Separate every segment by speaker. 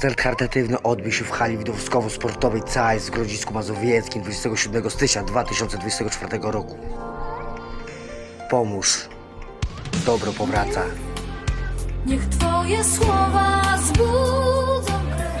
Speaker 1: Koncert charytatywny odbył się w hali widowiskowo-sportowej CAIS w Grodzisku Mazowieckim 27 stycznia 2024 roku. Pomóż. Dobro powraca.
Speaker 2: Niech twoje słowa zbudzą krew.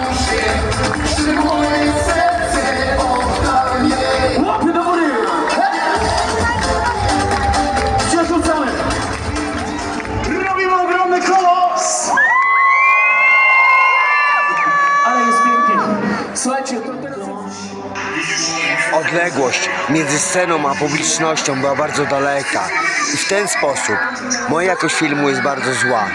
Speaker 1: między sceną a publicznością była bardzo daleka. I w ten sposób moja jakość filmu jest bardzo zła.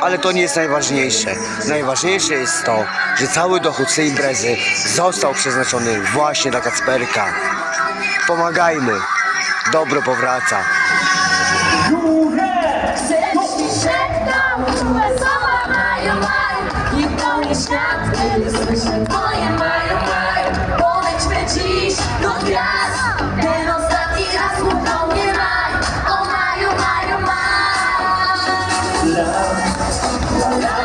Speaker 1: Ale to nie jest najważniejsze. Najważniejsze jest to, że cały dochód z tej imprezy został przeznaczony właśnie dla Kacperka. Pomagajmy. Dobro powraca.
Speaker 2: Świat, nie słyszę love.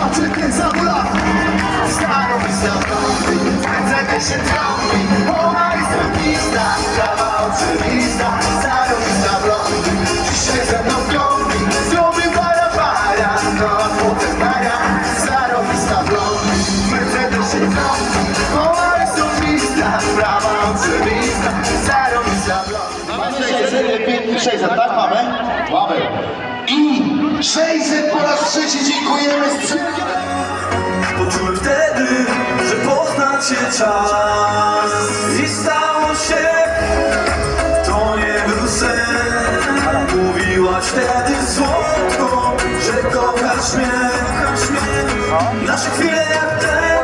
Speaker 2: haczykiem za mula Stanowi za się trąbi Ona jest rapista, sprawa oczywista. Stanowi za blondy, dzisiaj ze mną trąbi para
Speaker 3: para, no a potem para. Stanowi za
Speaker 4: się trąbi Ona jest rapista, sprawa oczywista.
Speaker 3: Mamy 600, tak mamy? Mamy.
Speaker 4: I 600 po raz trzeci dziękujemy
Speaker 5: się czas I stało się, to nie był sen Mówiłaś wtedy słodko, że kochasz mnie Nasze chwile jak ten,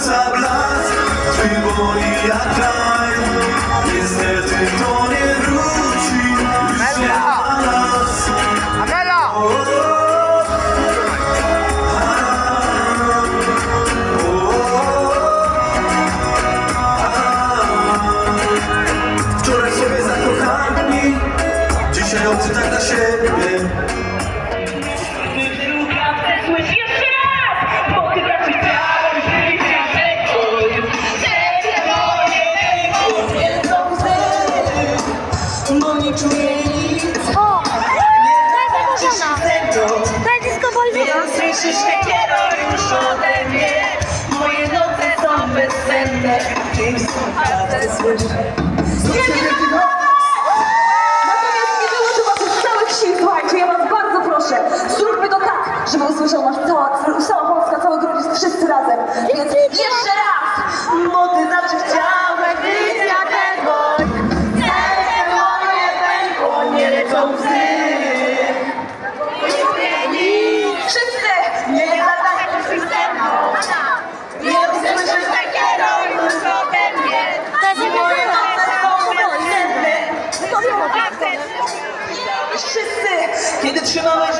Speaker 5: Słońca blask, Twój boli jak kraj Niestety to nie wróci, już nie ma nas Wczoraj sobie zakochani, dzisiaj obcy tak dla siebie
Speaker 6: Daj disco
Speaker 2: Nie
Speaker 6: Wolvera!
Speaker 2: słyszysz takiego już ode mnie. Moje noce są bezsenne Ty słuchacze słyszę.
Speaker 7: Natomiast nie to waszych całych sił, słuchajcie, ja was bardzo proszę, zróbmy to tak, żeby usłyszał nas cała, cała সিনারের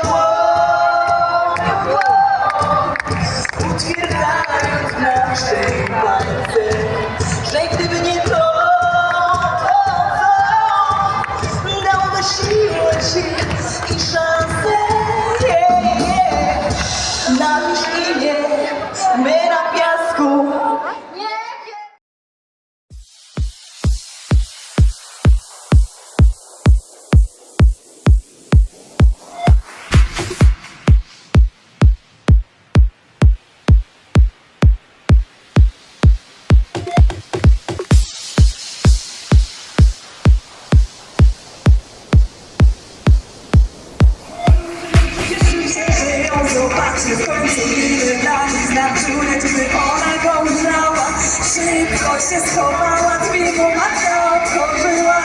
Speaker 7: się, że ją
Speaker 2: zobaczy W końcu inny dla nich znaczył Lecz gdy ona go uznała Szybko się schowała Drzwi mu matka otworzyła.